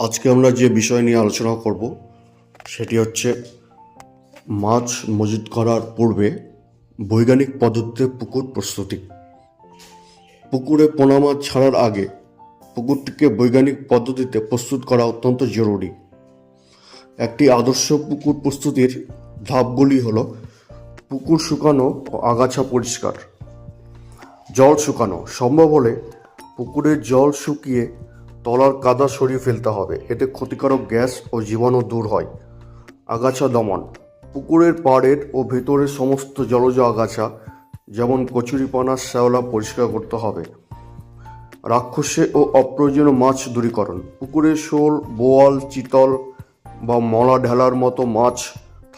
আজকে আমরা যে বিষয় নিয়ে আলোচনা করব, সেটি হচ্ছে মাছ মজুত করার পূর্বে বৈজ্ঞানিক পদ্ধতিতে পুকুর প্রস্তুতি। পুকুরে পোনা মাছ ছাড়ার আগে পুকুরটিকে বৈজ্ঞানিক পদ্ধতিতে প্রস্তুত করা অত্যন্ত জরুরি। একটি আদর্শ পুকুর প্রস্তুতির ধাপগুলি হল পুকুর শুকানো ও আগাছা পরিষ্কার। জল শুকানো, সম্ভব হলে পুকুরের জল শুকিয়ে তলার কাদা সরিয়ে ফেলতে হবে। এতে ক্ষতিকারক গ্যাস ও জীবাণু দূর হয়। আগাছা দমন। পুকুরের পাড়ের ও ভেতরের সমস্ত জলজ আগাছা, যেমন কচুরিপানা, শ্যাওলা পরিষ্কার করতে হবে। রাক্ষসে ও অপ্রয়োজনীয় মাছ দূরীকরণ। পুকুরে শোল, বোয়াল, চিতল বা মলা ঢেলার মতো মাছ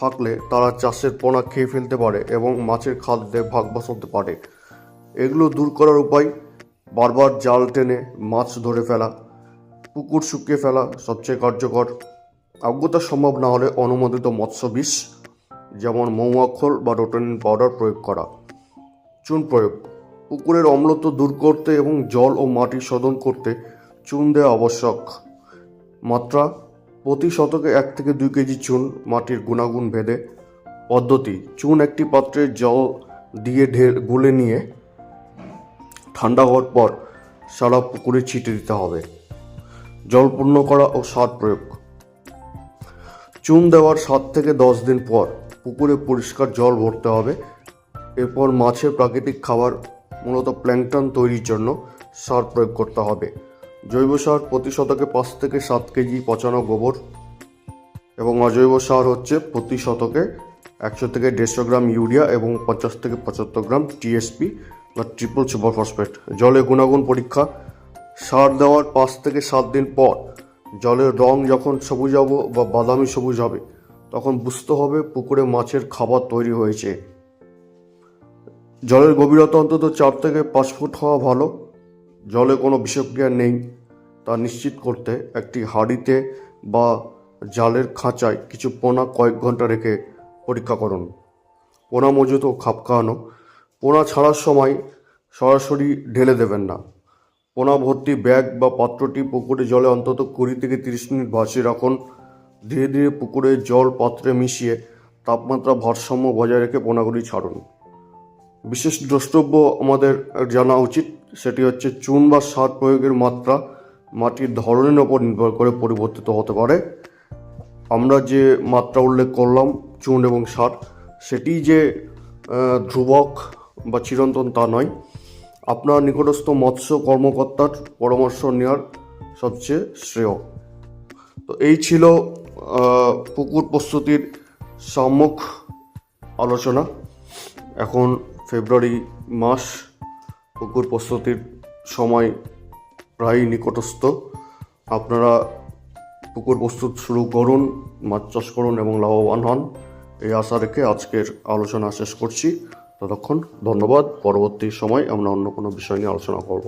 থাকলে তারা চাষের পোনা খেয়ে ফেলতে পারে এবং মাছের খাদ্যে ভাগ বসাতে পারে। এগুলো দূর করার উপায়, বারবার জাল টেনে মাছ ধরে ফেলা। পুকুর শুকিয়ে ফেলা সবচেয়ে কার্যকর। অজ্ঞতা সম্ভব না হলে অনুমোদিত মৎস্য বিষ, যেমন মৌমাখল বা রোটানিন পাউডার প্রয়োগ করা। চুন প্রয়োগ। পুকুরের অম্লত্ব দূর করতে এবং জল ও মাটি শোধন করতে চুন দেওয়া আবশ্যক। মাত্রা, প্রতি শতকে এক থেকে দুই কেজি চুন মাটির গুণাগুণ ভেদে। পদ্ধতি, চুন একটি পাত্রে জল দিয়ে ঢের গুলে নিয়ে ঠান্ডা হওয়ার পর সারা পুকুরে ছিটে দিতে হবে। জল পূর্ণ করা ও সার প্রয়োগ। চুন দেওয়ার সাত থেকে দশ দিন পর পুকুরে পরিষ্কার জল ভরতে হবে। এরপর মাছের প্রাকৃতিক খাবার, মূলত প্ল্যাংটন তৈরির জন্য সার প্রয়োগ করতে হবে। জৈব সার প্রতি শতকে পাঁচ থেকে সাত কেজি পচানো গোবর এবং অজৈব সার হচ্ছে প্রতি শতকে একশো থেকে দেড়শো গ্রাম ইউরিয়া এবং পঞ্চাশ থেকে পঁচাত্তর গ্রাম টিএসপি বা ট্রিপল সুপার ফসফেট। জলে গুণাগুণ পরীক্ষা সার দেওয়ার পাঁচ থেকে সাত দিন পর জলের রং যখন সবুজ হবে বা বাদামি সবুজ হবে, তখন বুঝতে হবে পুকুরে মাছের খাবার তৈরি হয়েছে। জলের গভীরতা অন্তত চার থেকে পাঁচ ফুট হওয়া ভালো। জলে কোনো বিষক্রিয়া নেই। তা নিশ্চিত করতে একটি হাঁড়িতে বা জালের খাঁচায় কিছু পোনা কয়েক ঘণ্টা রেখে পরীক্ষা করুন। পোনা মজুত ও খাপ খাওয়ানো। পোনা ছাড়ার সময় সরাসরি ঢেলে দেবেন না। পোনা ভর্তি ব্যাগ বা পাত্রটি পুকুরে জলে অন্তত কুড়ি থেকে তিরিশ মিনিট ভাসিয়ে রাখুন। ধীরে ধীরে পুকুরের জল পাত্রে মিশিয়ে তাপমাত্রা ভারসাম্য বজায় রেখে পোনাগুলি ছাড়ুন। বিশেষ দ্রষ্টব্য আমাদের জানা উচিত, সেটি হচ্ছে চুন বা সার প্রয়োগের মাত্রা মাটির ধরনের ওপর নির্ভর করে পরিবর্তিত হতে পারে। আমরা যে মাত্রা উল্লেখ করলাম, চুন এবং সার সেটি যে ধ্রুবক বা চিরন্তন তা নয়। আপনার নিকটস্থ মৎস্য কর্মকর্তার পরামর্শ নেওয়ার সবচেয়ে শ্রেয়। তো এই ছিল পুকুর প্রস্তুতির সম্মুখ আলোচনা। এখন ফেব্রুয়ারি মাস, পুকুর প্রস্তুতির সময় প্রায় নিকটস্থ। আপনারা পুকুর প্রস্তুত শুরু করুন, মাছ চাষ করুন এবং লাভবান হন। এই আশা রেখে আজকের আলোচনা শেষ করছি। ততক্ষণ ধন্যবাদ। পরবর্তী সময় আমরা অন্য কোনো বিষয় নিয়ে আলোচনা করব।